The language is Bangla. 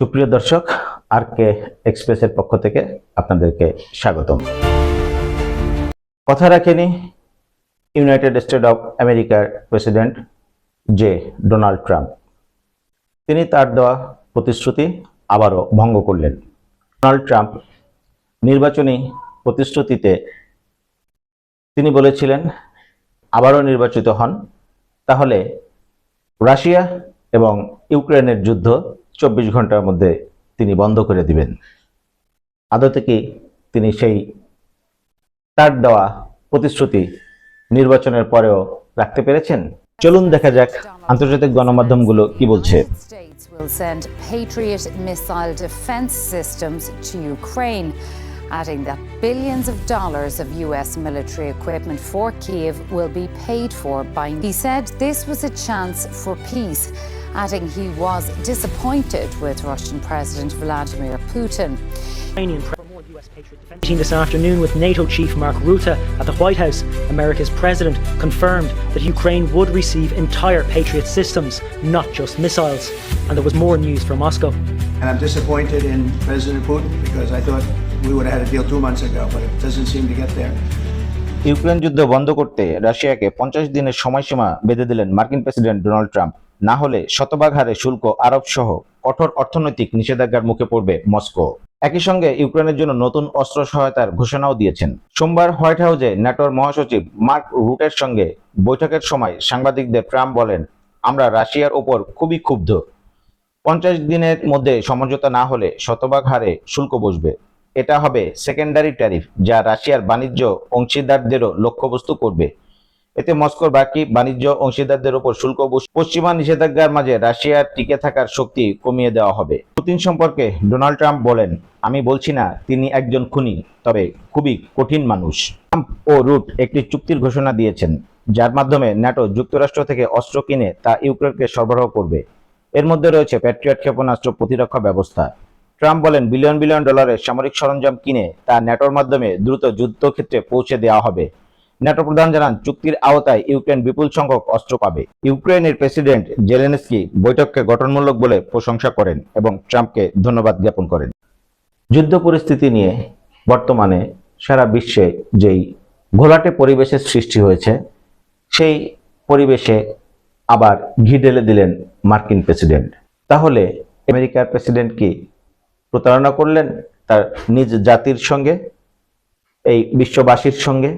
সুপ্রিয় দর্শক আর কে এক্সপ্রেসের পক্ষ থেকে আপনাদেরকে স্বাগতম। কথা রাখেনি, ইউনাইটেড স্টেট অফ আমেরিকার প্রেসিডেন্ট যে ডোনাল্ড ট্রাম্প। তিনি তার দেওয়া প্রতিশ্রুতি আবারও ভঙ্গ করলেন। ডোনাল্ড ট্রাম্প নির্বাচনী প্রতিশ্রুতিতে তিনি বলেছিলেন, আবারও নির্বাচিত হন। তাহলে রাশিয়া এবং ইউক্রেনের যুদ্ধ চব্বিশ ঘণ্টার মধ্যে তিনি বন্ধ করে দিবেন আদতে কি তিনি সেই তার দেওয়া প্রতিশ্রুতি নির্বাচনের পরেও রাখতে পেরেছেন চলুন দেখা যাক আন্তর্জাতিক গণমাধ্যমগুলো কি বলছে adding that billions of dollars of U.S. military equipment for Kiev will be paid for by. He said this was a chance for peace, adding he was disappointed with Russian President Vladimir Putin. Ukrainian pre- for more US Patriot defense. Meeting this afternoon with NATO chief Mark Rutte at the White House, America's president confirmed that Ukraine would receive entire Patriot systems, not just missiles. And there was more news from Moscow. And I'm disappointed in President Putin because I thought we would have had a deal two months ago, but it doesn't seem to get there. Ukraine যুদ্ধ বন্ধ করতে রাশিয়াকে পঞ্চাশ দিনের সময়সীমা বেঁধে দিলেন মার্কিন প্রেসিডেন্ট ডোনাল্ড ট্রাম্প না হলে শতভাগ হারে শুল্ক, আরব সহ কঠোর অর্থনৈতিক নিষেধাজ্ঞার মুখে পড়বে মস্কো। একই সঙ্গে ইউক্রেনের জন্য নতুন অস্ত্র সহায়তার ঘোষণাও দিয়েছেন। সোমবার হোয়াইট হাউসে ন্যাটোর মহাসচিব মার্ক রুটের সঙ্গে বৈঠকের সময় সাংবাদিকদের ট্রাম্প বলেন, আমরা রাশিয়ার ওপর খুবই ক্ষুব্ধ। পঞ্চাশ দিনের মধ্যে সমঝোতা না হলে শতভাগ হারে শুল্ক বসবে। এটা হবে সেকেন্ডারি ট্যারিফ যা রাশিয়ার বাণিজ্য অংশীদারদেরও লক্ষ্যবস্তু করবে। এতে মস্কোর বাকি বাণিজ্য অংশীদারদের উপর শুল্ক পশ্চিমা নিষেধাজ্ঞার মাঝে রাশিয়ার টিকে থাকার শক্তি কমিয়ে দেওয়া হবে। পুতিন সম্পর্কে ডোনাল্ড ট্রাম্প বলেন, আমি বলছি না, তিনি একজন খুনি, তবে খুবই কঠিন মানুষ। ট্রাম্প ও রুট একটি চুক্তির ঘোষণা দিয়েছেন, যার মাধ্যমে ন্যাটো যুক্তরাষ্ট্র থেকে অস্ত্র কিনে তা ইউক্রেনকে সরবরাহ করবে। এর মধ্যে রয়েছে প্যাট্রিয়ট ক্ষেপণাস্ত্র প্রতিরক্ষা ব্যবস্থা। ট্রাম্প বলেন, বিলিয়ন বিলিয়ন ডলারের সামরিক সরঞ্জাম কিনে তা ন্যাটোর মাধ্যমে দ্রুত যুদ্ধক্ষেত্রে পৌঁছে দেওয়া হবে। ন্যাটো প্রধান জানান, চুক্তির আওতায় ইউক্রেন বিপুল সংখ্যক অস্ত্র পাবে। ইউক্রেনের প্রেসিডেন্ট জেলেনস্কি বৈঠককে গঠনমূলক বলে প্রশংসা করেন এবং ট্রাম্পকে ধন্যবাদ জ্ঞাপন করেন। যুদ্ধ পরিস্থিতি নিয়ে বর্তমানে সারা বিশ্বে যেই ঘোলাটে পরিবেশের সৃষ্টি হয়েছে, সেই পরিবেশে আবার ঘি ঢেলে দিলেন মার্কিন প্রেসিডেন্ট। তাহলে আমেরিকার প্রেসিডেন্ট কি প্রতারণা করলেন তার নিজ জাতির সঙ্গে, এই বিশ্ববাসীর সঙ্গে?